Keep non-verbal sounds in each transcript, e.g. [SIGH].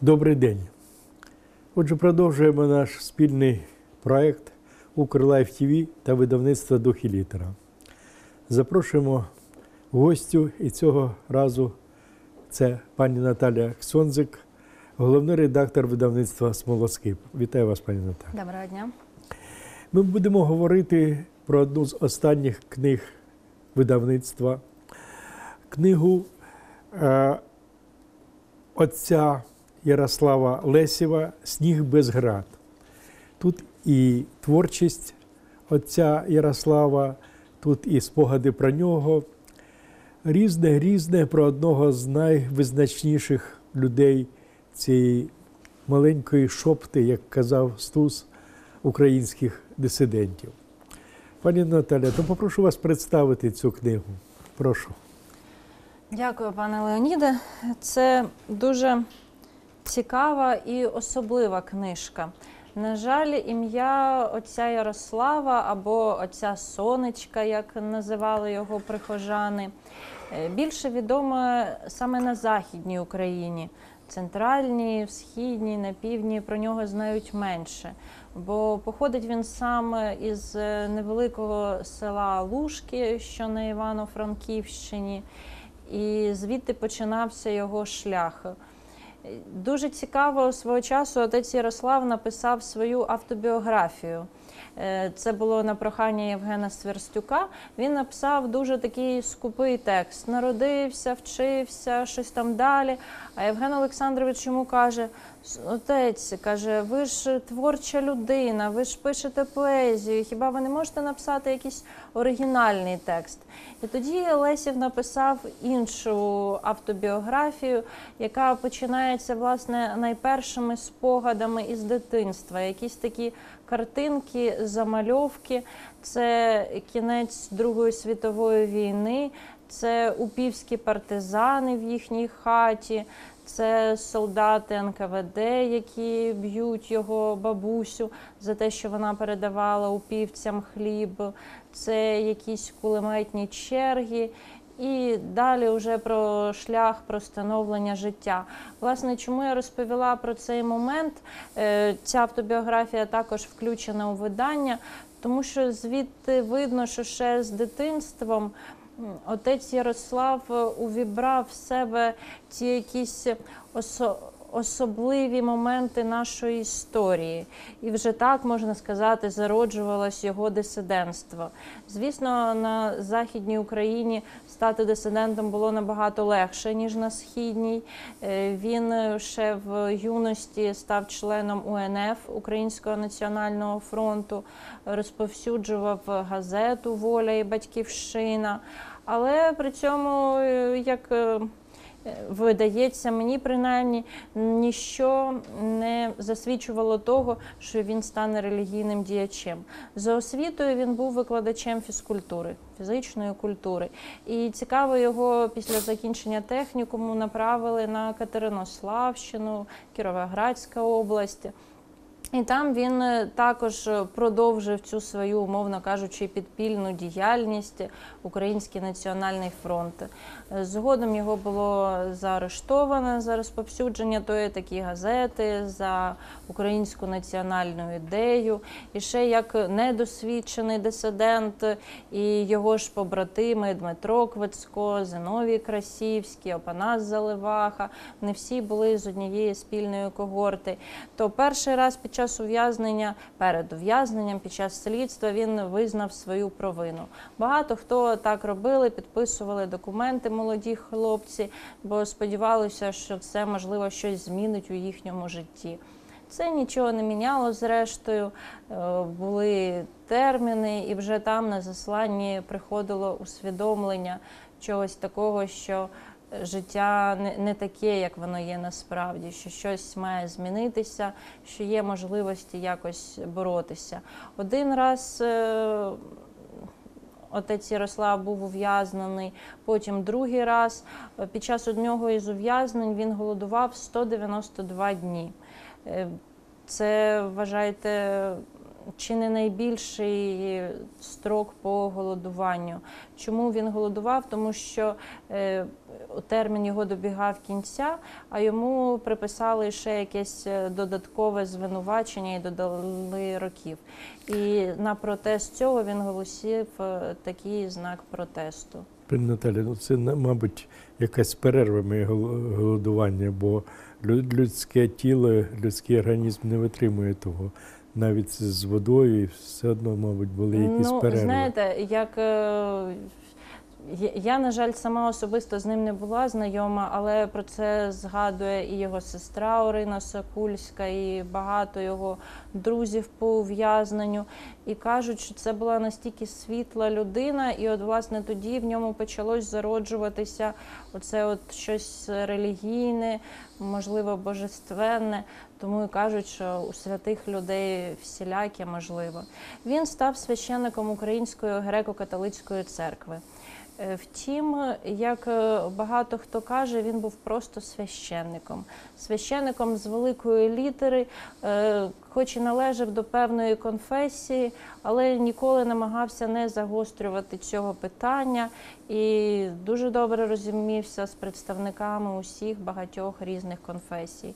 Добрий день. Отже, продовжуємо наш спільний проект Укрлайф ТВ та видавництва Дух і літера. Запрошуємо гостю і цього разу це пані Наталя Ксонзик, головний редактор видавництва Смолоскип. Вітаю вас, пані Наталя. Доброго дня. Ми будемо говорити про одну з останніх книг видавництва. Книгу е, отця Ярослава Лесєва Сніг без град. Тут і творчість отця Ярослава, тут і спогади про нього. Різне, різне про одного з найвизначніших людей цієї маленької шопти, як казав Стус, українських дисидентів. Пані Наталя, то попрошу вас представити цю книгу. Прошу. Дякую, пане Леоніде. Це дуже цікава і особлива книжка. На жаль, ім'я отця Ярослава або отця Сонечка, як називали його прихожани, е, більше відоме саме на Західній Україні. Центральній, в східній, на півдні про нього знають менше. Бо походить він саме із невеликого села Лужки, що на Івано-Франківщині, і звідти починався його шлях. Дуже цікаво свого часу отець Ярослав написав свою автобіографію. Е, Це було на прохання Євгена Сверстюка. Він написав дуже такий скупий текст. Народився, вчився, щось там далі. А Євген Олександрович йому каже: отець, каже, ви ж творча людина, ви ж пишете поезію. Хіба ви не можете написати якийсь оригінальний текст? І тоді Лесів написав іншу автобіографію, яка починається власне найпершими спогадами із дитинства. Якісь такі картинки, замальовки. Це кінець Другої світової війни, це упівські партизани в їхній хаті. Це солдати НКВД, які б'ють його бабусю за те, що вона передавала упівцям хліб. Це якісь кулеметні черги. І далі вже про шлях, про становлення життя. Власне, чому я розповіла про цей момент? Е, Ця автобіографія також включена у видання, тому що звідти видно, що ще з дитинством отець Ярослав е, увібрав в себе ті якісь осо- особливі моменти нашої історії, і вже так можна сказати, зароджувалось його дисидентство. Звісно, на західній Україні стати дисидентом було набагато легше ніж на східній. Е, Він ще в юності став членом УНФ Українського національного фронту, розповсюджував газету Воля і Батьківщина. Але при цьому, е, як е, видається, мені принаймні ніщо не засвідчувало того, що він стане релігійним діячем. За освітою він був викладачем фізкультури, фізичної культури. І цікаво, його після закінчення технікуму направили на Катеринославщину, Кіровоградська область. І там він е, також продовжив цю свою, умовно кажучи, підпільну діяльність Український національний фронт. Е, Згодом його було заарештовано за розповсюдження тої такі газети за українську національну ідею. І ще як недосвідчений дисидент, і його ж побратими Дмитро Квецько, Зиновій Красівський, Опанас Заливаха. Не всі були з однієї спільної когорти. То перший раз під час ув'язнення, перед ув'язненням, під час слідства він визнав свою провину. Багато хто так робили, підписували документи молоді хлопці, бо сподівалися, що це можливо щось змінить у їхньому житті. Це нічого не міняло. Зрештою, Е, були терміни, і вже там на засланні приходило усвідомлення чогось такого, що життя не, не таке, як воно є насправді, що щось має змінитися, що є можливості якось боротися. Один раз. е, Отець Ярослав був ув'язнений. Потім другий раз Е, під час одного із ув'язнень він голодував 192 дні. Е, Це вважайте чи не найбільший строк по голодуванню. Чому він голодував? Тому що е, термін його добігав кінця, а йому приписали ще якесь е, додаткове звинувачення і додали років. І на протест цього він голосив е, такий знак протесту. Пані Наталя, ну це, мабуть, якась перерва моє голодування, бо людське тіло, людський організм не витримує того. Навіть з водою і все одно, мабуть, були якісь ну, перерви. знаєте, як е, я- на жаль, сама особисто з ним не була знайома, але про це згадує і його сестра Орина Сокульська, і багато його друзів по ув'язненню. І кажуть, що це була настільки світла людина, і от власне тоді в ньому почалось зароджуватися оце от щось релігійне, можливо, божественне. Тому і кажуть, що у святих людей всіляке можливо. Він став священником Української греко-католицької церкви. Е, Втім, як е, багато хто каже, він був просто священником. Священником з великої літери, е, хоч і належав до певної конфесії, але ніколи намагався не загострювати цього питання і дуже добре розумівся з представниками усіх багатьох різних конфесій.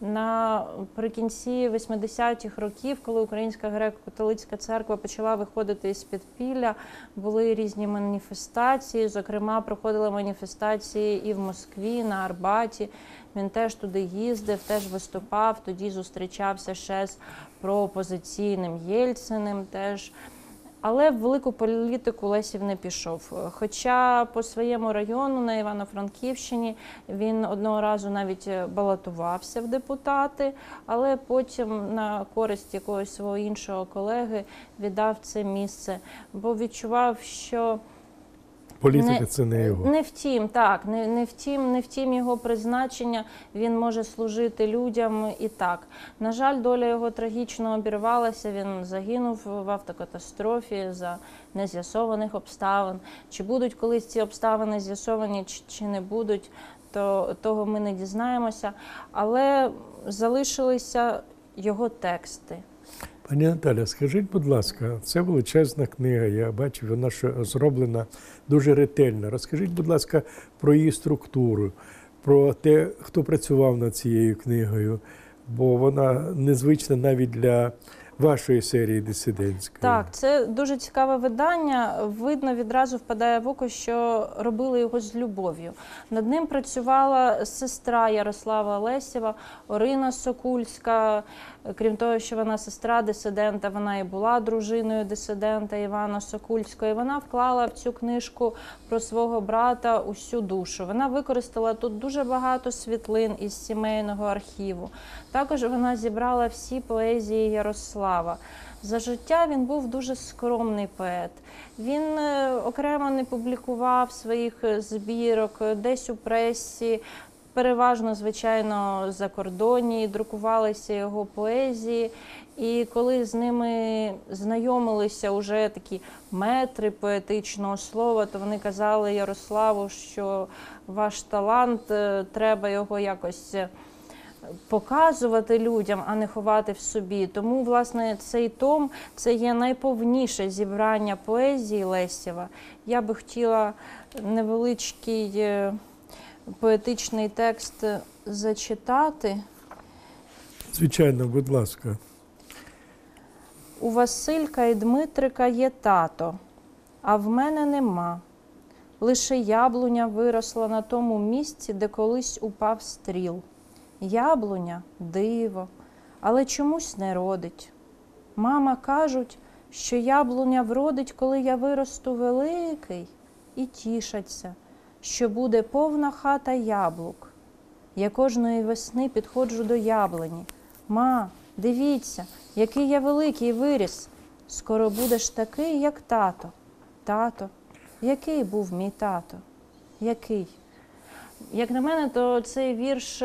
Наприкінці 80-х років, коли Українська греко-католицька церква почала виходити із підпілля, були різні маніфестації. Зокрема, проходили маніфестації і в Москві, на Арбаті. Він теж туди їздив, теж виступав. Тоді зустрічався ще з проопозиційним Єльциним. Теж. Але в велику політику Лесів не пішов. Хоча по своєму району на Івано-Франківщині він одного разу навіть балотувався в депутати, але потім на користь якогось свого іншого колеги віддав це місце, бо відчував, що Політика не- це не його. не втім, так, не, не втім, не втім його призначення. Він може служити людям і так. На жаль, доля його трагічно обірвалася. Він загинув в автокатастрофі за нез'ясованих обставин. Чи будуть колись ці обставини з'ясовані, чи, чи не будуть, то того ми не дізнаємося. Але залишилися його тексти. Пані Наталя, скажіть, будь ласка, це величезна книга. Я бачив, вона зроблена дуже ретельно. Розкажіть, будь ласка, про її структуру, про те, хто працював над цією книгою, бо вона незвична навіть для вашої серії дисидентської. Так, це дуже цікаве видання. Видно, відразу впадає в око, що робили його з любов'ю. Над ним працювала сестра Ярослава Лесєва, Орина Сокульська. Крім того, що вона сестра дисидента, вона і була дружиною дисидента Івана Сокульського. І вона вклала в цю книжку про свого брата усю душу. Вона використала тут дуже багато світлин із сімейного архіву. Також вона зібрала всі поезії Ярослава. За життя він був дуже скромний поет. Він е, окремо не публікував своїх е, збірок е, десь у пресі. Переважно, звичайно, за кордоні друкувалися його поезії. І коли з ними знайомилися уже такі метри поетичного слова, то вони казали Ярославу, що ваш талант е, треба його якось е, показувати людям, а не ховати в собі. Тому, власне, цей том це є найповніше зібрання поезії Лесєва. Я би хотіла невеличкий е, поетичний текст зачитати. Звичайно, будь ласка. У Василька і Дмитрика є тато, а в мене нема. Лише яблуня виросла на тому місці, де колись упав стріл. Яблуня диво, але чомусь не родить. Мама кажуть, що яблуня вродить, коли я виросту великий, і тішаться, що буде повна хата яблук. Я кожної весни підходжу до яблуні. Ма, дивіться, який я великий виріс. Скоро будеш такий, як тато. Тато, який був мій тато? Який? Як на мене, то цей вірш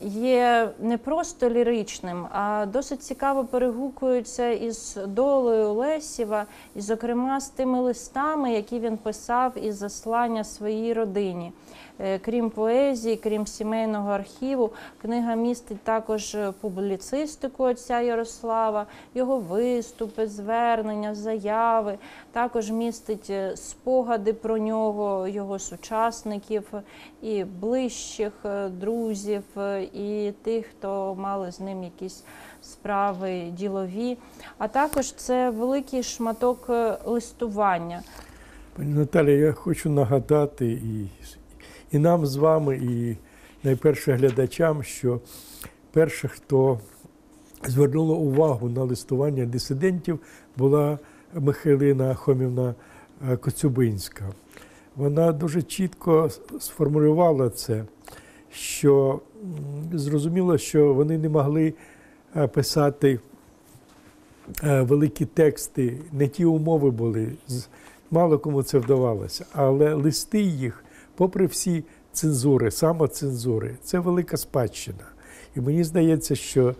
є не просто ліричним, а досить цікаво перегукується із долею Лесіва, і, зокрема, з тими листами, які він писав із заслання своїй родині. Е, Крім поезії, крім сімейного архіву, книга містить також публіцистику отця Ярослава, його виступи, звернення, заяви. Також містить е, спогади про нього, його сучасників і ближчих е, друзів, і тих, хто мали з ним якісь справи ділові. А також це великий шматок е, листування. Пані Наталі, я хочу нагадати і, і нам з вами, і найперше глядачам, що перше, хто звернуло увагу на листування дисидентів, була Михайлина Хомівна е, Коцюбинська. Вона дуже чітко сформулювала це, що зрозуміло, що вони не могли е, писати е, великі тексти, не ті умови були. Мало кому це вдавалося. Але листи їх, попри всі цензури, самоцензури, це велика спадщина. І мені здається, що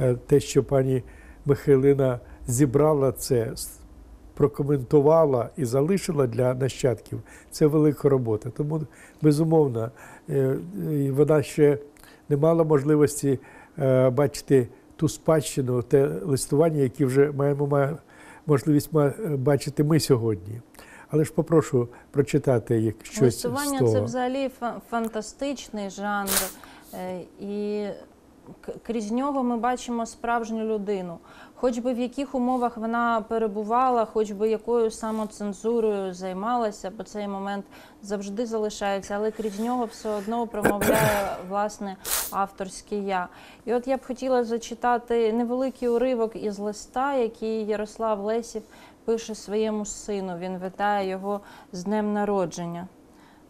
е, те, що пані Михайлина зібрала це, прокоментувала і залишила для нащадків, це велика робота. Тому, безумовно, і вона ще не мала можливості е, бачити ту спадщину, те листування, яке вже маємо можливість бачити ми сьогодні. Але ж попрошу прочитати як щось з Листування того. це взагалі фа- фантастичний жанр, е, і крізь нього ми бачимо справжню людину. Хоч би в яких умовах вона перебувала, хоч би якою самоцензурою займалася, бо цей момент завжди залишається, але крізь нього все одно промовляє [COUGHS] власне авторське я. І от я б хотіла зачитати невеликий уривок із листа, який Ярослав Лесів пише своєму сину. Він вітає його з днем народження.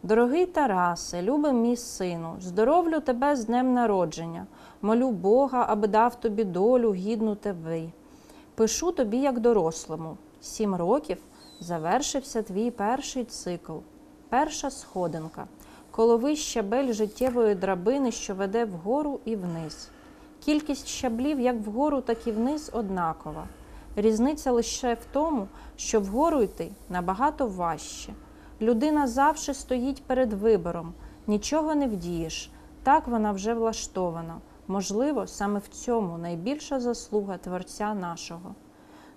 Дорогий Тарасе, любий мій сину, здоровлю тебе з днем народження. Молю Бога, аби дав тобі долю гідну тебе. Пишу тобі як дорослому. Сім років завершився твій перший цикл, перша сходинка, коловий щабель життєвої драбини, що веде вгору і вниз. Кількість щаблів як вгору, так і вниз однакова. Різниця лише в тому, що вгору йти набагато важче. Людина завжди стоїть перед вибором, нічого не вдієш. Так вона вже влаштована. Можливо, саме в цьому найбільша заслуга Творця нашого.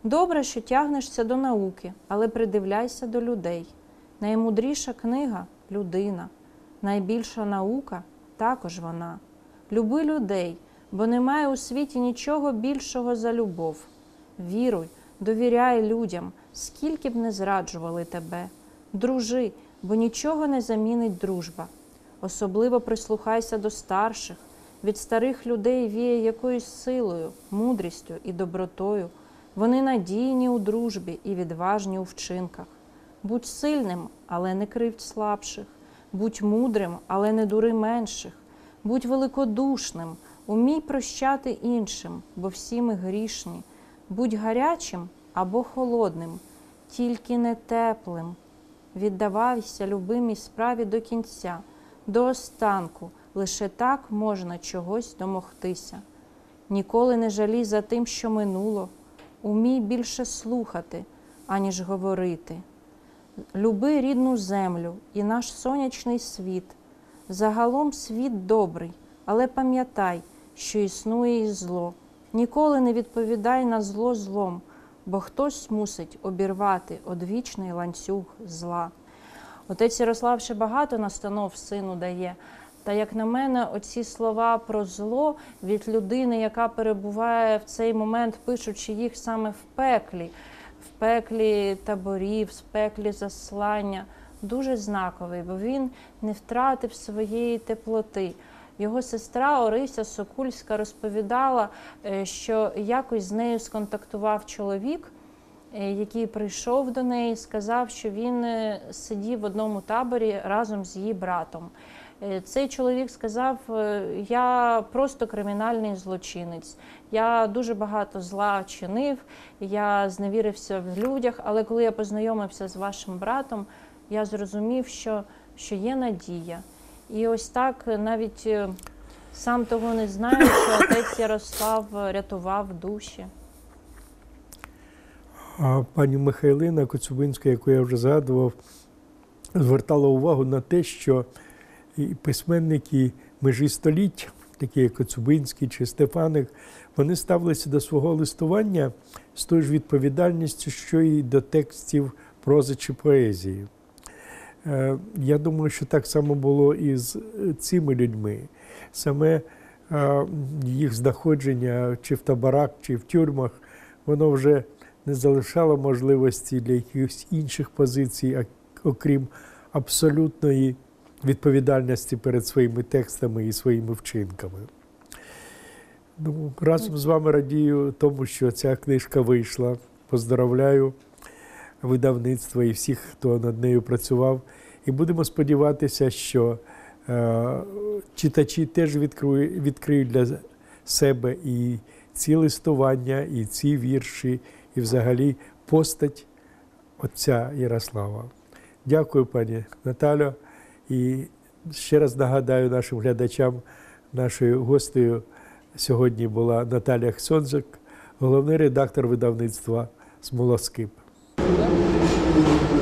Добре, що тягнешся до науки, але придивляйся до людей. Наймудріша книга людина, найбільша наука також вона. Люби людей, бо немає у світі нічого більшого за любов. Віруй, довіряй людям, скільки б не зраджували тебе. Дружи, бо нічого не замінить дружба. Особливо прислухайся до старших. Від старих людей віє якоюсь силою, мудрістю і добротою. Вони надійні у дружбі і відважні у вчинках. Будь сильним, але не кривдь слабших, будь мудрим, але не дури менших, будь великодушним, умій прощати іншим, бо всі ми грішні. Будь гарячим або холодним, тільки не теплим. Віддавайся любимій справі до кінця, до останку, лише так можна чогось домогтися. Ніколи не жалій за тим, що минуло, умій більше слухати, аніж говорити. Люби рідну землю і наш сонячний світ. Загалом світ добрий, але пам'ятай, що існує і зло. Ніколи не відповідай на зло злом, бо хтось мусить обірвати одвічний ланцюг зла. Отець Ярослав ще багато настанов сину дає. Та як на мене, оці слова про зло від людини, яка перебуває в цей момент, пишучи їх саме в пеклі, в пеклі таборів, в пеклі заслання, дуже знаковий, бо він не втратив своєї теплоти. Його сестра Орися Сокульська розповідала, е, що якось з нею сконтактував чоловік, е, який прийшов до неї, сказав, що він е, сидів в одному таборі разом з її братом. Цей чоловік сказав: Я просто кримінальний злочинець. Я дуже багато зла чинив, я зневірився в людях, але коли я познайомився з вашим братом, я зрозумів, що, що є надія. І ось так навіть е, сам того не знає, що отець Ярослав рятував душі. А пані Михайлина Коцюбинська, яку я вже згадував, звертала увагу на те, що письменники межі століть, такі як Коцюбинський чи Стефаник, вони ставилися до свого листування з тою ж відповідальністю, що і до текстів прози чи поезії. Е, Я думаю, що так само було і з е, цими людьми. Саме е, їх знаходження чи в таборах, чи в тюрмах, воно вже не залишало можливості для якихось інших позицій, окрім абсолютної відповідальності перед своїми текстами і своїми вчинками. Ну, разом з вами радію тому, що ця книжка вийшла. Поздравляю видавництво і всіх, хто над нею працював. І будемо сподіватися, що е, читачі теж відкриють, відкриють для себе і ці листування, і ці вірші, і взагалі постать отця Ярослава. Дякую, пані Наталю. І ще раз нагадаю нашим глядачам, нашою гостею сьогодні була Наталія Хсонжик, головний редактор видавництва Смолоскип. Burada.